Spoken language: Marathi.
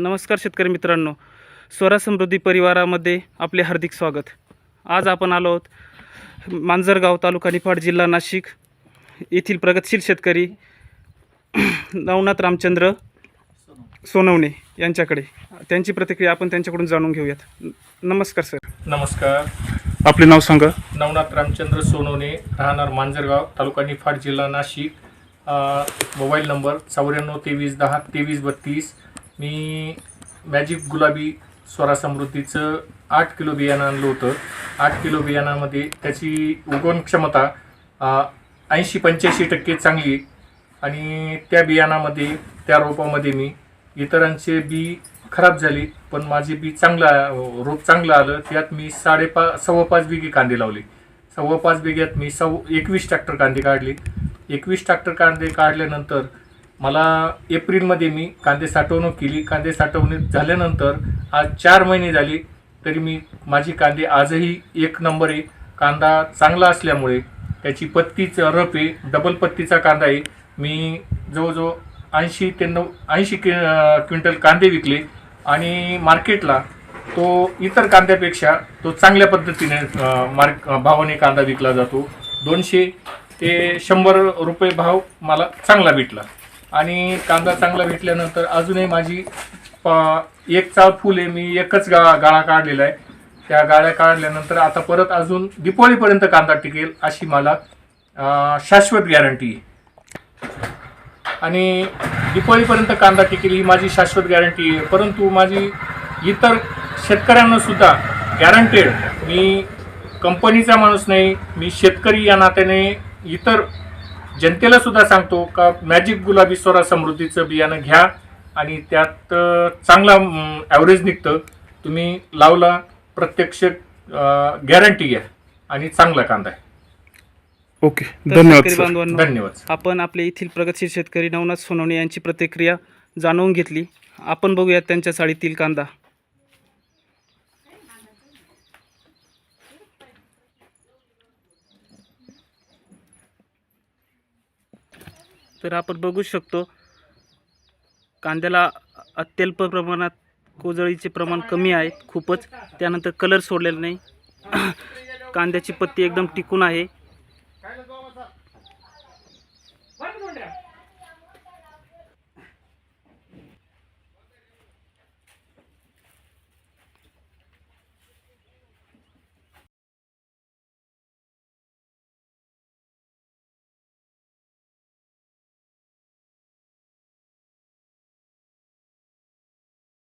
नमस्कार शेतकरी मित्रांनो. स्वरा समृद्धी परिवारामध्ये आपले हार्दिक स्वागत. आज आपण आलो आहोत मांजरगाव तालुका निफाड जिल्हा नाशिक येथील प्रगतशील शेतकरी नवनाथ रामचंद्र सोनवणे यांच्याकडे. त्यांची प्रतिक्रिया आपण त्यांच्याकडून जाणून घेऊयात. नमस्कार सर. नमस्कार. आपले नाव सांगा. नवनाथ रामचंद्र सोनवणे राहणार मांजरगाव तालुका निफाड जिल्हा नाशिक. मोबाईल नंबर चौऱ्याण्णव तेवीस दहा तेवीस बत्तीस मी मॅजिक गुलाबी स्वरासमृद्धीचं आठ किलो बियाणं आणलं होतं. आठ किलो बियाणामध्ये त्याची उगवण क्षमता ऐंशी पंच्याऐंशी टक्के चांगली. आणि त्या बियाणामध्ये त्या रोपामध्ये मी इतरांचे बी खराब झाले पण माझे बी चांगलं रोप चांगलं आलं. त्यात मी साडेपा सव्वा पाच बिघे कांदे लावले. सव्वा पाच बिघ्यात मी सव एकवीस ट्रॅक्टर कांदे काढले. एकवीस ट्रॅक्टर कांदे काढल्यानंतर मला एप्रिलमध्ये मी कांदे साठवणूक केली. कांदे साठवणूक झाल्यानंतर आज चार महिने झाले तरी मी माझी कांदे आजही एक नंबर. आहे कांदा चांगला असल्यामुळे त्याची पत्तीच रप आहे डबल पत्तीचा कांदा आहे. मी जवळजवळ ऐंशी ते नऊ ऐंशी कि क्विंटल कांदे विकले आणि मार्केटला तो इतर कांद्यापेक्षा तो चांगल्या पद्धतीने मार्क भावाने कांदा विकला जातो. दोनशे ते शंभर रुपये भाव मला चांगला भेटला. आणि कांदा चांगला भेटल्यानंतर अजूनही माझी एक चाळ फुल आहे मी एकच गा गाळा काढलेला आहे. त्या गाळ्या काढल्यानंतर आता परत अजून दिपावळीपर्यंत कांदा टिकेल अशी मला शाश्वत गॅरंटी आहे. आणि दिपावळीपर्यंत कांदा टिकेल ही माझी शाश्वत गॅरंटी आहे. परंतु माझी इतर शेतकऱ्यांना सुद्धा गॅरंटेड मी कंपनीचा माणूस नाही मी शेतकरी या नात्याने इतर जनतेला सुद्धा सांगतो का मॅजिक गुलाबी स्वरा समृद्धीचं बियाणं घ्या आणि त्यात चांगला ॲव्हरेज निघतं. तुम्ही लावला प्रत्यक्ष गॅरंटी घ्या आणि चांगला कांदा आहे. ओके धन्यवाद धन्यवाद आपण आपले येथील प्रगतशील शेतकरी नवनाथ सोनवणे यांची प्रतिक्रिया जाणून घेतली. आपण बघूयात त्यांच्या साडीतील कांदा. तर आपण बघू शकतो कांद्याला अत्यल्प प्रमाणात कोजळीचे प्रमाण कमी आहे खूपच. त्यानंतर कलर सोडलेला नाही. कांद्याची पत्ती एकदम टिकून आहे.